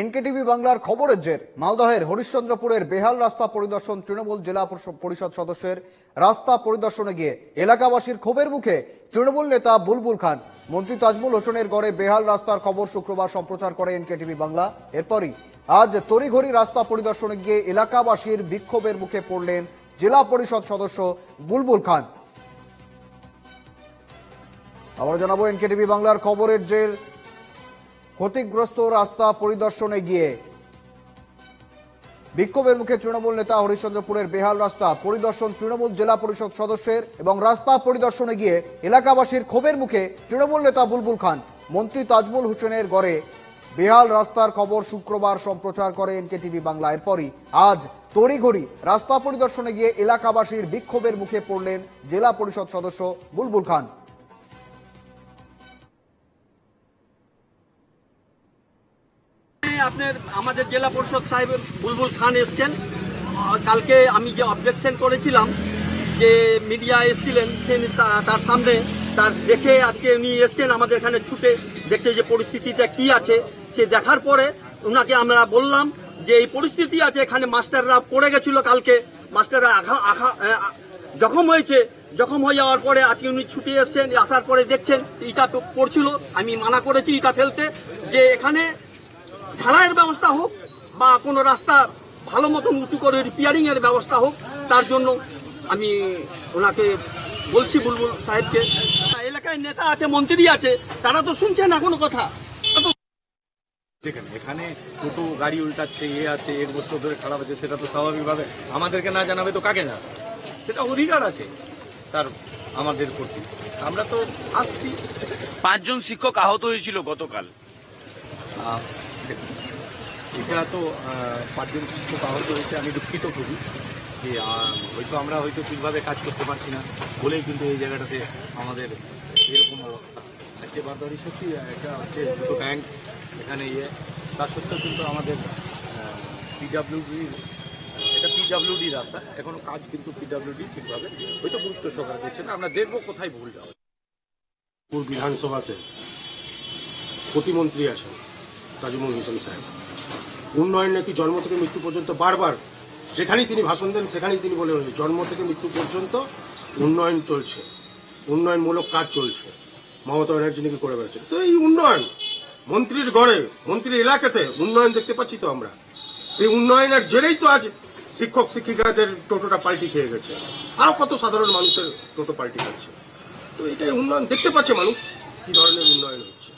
NKTV বাংলার খবরের জের। মালদহের হরিশ্চন্দ্রপুরের বেহাল রাস্তা পরিদর্শন তৃণমূল জেলা পরিষদ সদস্যের রাস্তা পরিদর্শনে গিয়ে এলাকাবাসীর ক্ষোভের মুখে তৃণমূল নেতা বুলবুল খান। মন্ত্রী তাজমুল হোসেনের গড়ে বেহাল রাস্তার খবর শুক্রবার সম্প্রচার করে এনকেটিভি বাংলা। এরপরই আজ তড়িঘড়ি রাস্তা পরিদর্শনে গিয়ে এলাকাবাসীর বিক্ষোভের মুখে পড়লেন জেলা পরিষদ সদস্য বুলবুল খান। আবার জানাব এনকেটিভি বাংলার খবরের জের। ক্ষতিগ্রস্ত রাস্তা পরিদর্শনে গিয়ে। বিক্ষোভের মুখে তৃণমূল নেতা হরিশ্চন্দ্রপুরের বেহাল রাস্তা পরিদর্শন তৃণমূল জেলা পরিষদ সদস্যের এবং রাস্তা পরিদর্শনে গিয়ে এলাকাবাসীর ক্ষোভের মুখে তৃণমূল নেতা বুলবুল খান, মন্ত্রী তাজমুল হোসেনের গড়ে। বেহাল রাস্তার খবর শুক্রবার সম্প্রচার করে এনকেটিভি বাংলা। এরপরই আজ তড়িঘড়ি রাস্তা পরিদর্শনে গিয়ে এলাকাবাসীর বিক্ষোভের মুখে পড়লেন জেলা পরিষদ সদস্য বুলবুল খান। আপনার আমাদের জেলা পরিষদ সাহেব বুলবুল খান এসছেন। কালকে আমি যে অবজেকশন করেছিলাম যে মিডিয়া এসছিলেন, সে তার সামনে তার দেখে আজকে উনি এসছেন আমাদের এখানে ছুটে, দেখতে যে পরিস্থিতিটা কি আছে, সে দেখার পরে ওনাকে আমরা বললাম যে এই পরিস্থিতি আছে, এখানে মাস্টাররা পড়ে গেছিল কালকে। মাস্টাররা আঘা আঘা জখম হয়েছে। জখম হয়ে যাওয়ার পরে আজকে উনি ছুটে এসছেন, আসার পরে দেখছেন, ইটা পড়ছিল। আমি মানা করেছি ইটা ফেলতে যে এখানে ঢালাইয়ের ব্যবস্থা হোক বা কোনো রাস্তা ভালো মতন উঁচু করে রিপেয়ারিং এর ব্যবস্থা হোক তার জন্য আমি ওনাকে বলছি বুলবুল সাহেবকে। এলাকায় নেতা আছে মন্ত্রী আছে তারা তো শুনছে না কোনো কথা। দেখেন এখানে টোটো গাড়ি উল্টাচ্ছে এ আছে এর বস্তু ধরে খারাপ আছে সেটা তো স্বাভাবিকভাবে আমাদেরকে না জানাবে তো কাকে জানাবে? সেটা অধিকার আছে তার আমাদের প্রতি। আমরা তো আসছি। পাঁচজন শিক্ষক আহত হয়েছিল গতকাল। দেখুন, এটা তো পাঁচজন শিক্ষক আহত হয়েছে আমি দুঃখিত খুবই যে হয়তো আমরা হয়তো ঠিকভাবে কাজ করতে পারছি না বলেই কিন্তু এই জায়গাটাতে আমাদের এরকম অবস্থা। আজকে বারদারি সত্যি একটা হচ্ছে দুটো ব্যাংক এখানে ইয়ে। তার সত্ত্বেও কিন্তু আমাদের পিডাব্লিউডির এটা পিডাব্লিউডি রাস্তা। এখনও কাজ কিন্তু পিডাব্লিউডি ঠিকভাবে হয়তো গুরুত্ব সহকারে দিচ্ছে না। আমরা দেখব কোথায় ভুল পুর বিধানসভাতে প্রতিমন্ত্রী আছেন। তাজমুল হোসেন সাহেব। উন্নয়ন নাকি জন্ম থেকে মৃত্যু পর্যন্ত বারবার যেখানেই তিনি ভাষণ দেন, সেখানেই তিনি বলে জন্ম থেকে মৃত্যু পর্যন্ত উন্নয়ন চলছে, উন্নয়নমূলক কাজ চলছে। মমতা ব্যানার্জি নাকি করে বেড়াচ্ছে তো এই উন্নয়ন, মন্ত্রীর ঘরে, মন্ত্রীর এলাকাতে উন্নয়ন দেখতে পাচ্ছি তো আমরা। সেই উন্নয়নের জেরেই তো আজ শিক্ষক শিক্ষিকাদের টোটোটা পাল্টি খেয়ে গেছে। আরও কত সাধারণ মানুষের টোটো পাল্টি খাচ্ছে। তো এটাই উন্নয়ন দেখতে পাচ্ছে মানুষ, কী ধরনের উন্নয়ন হচ্ছে।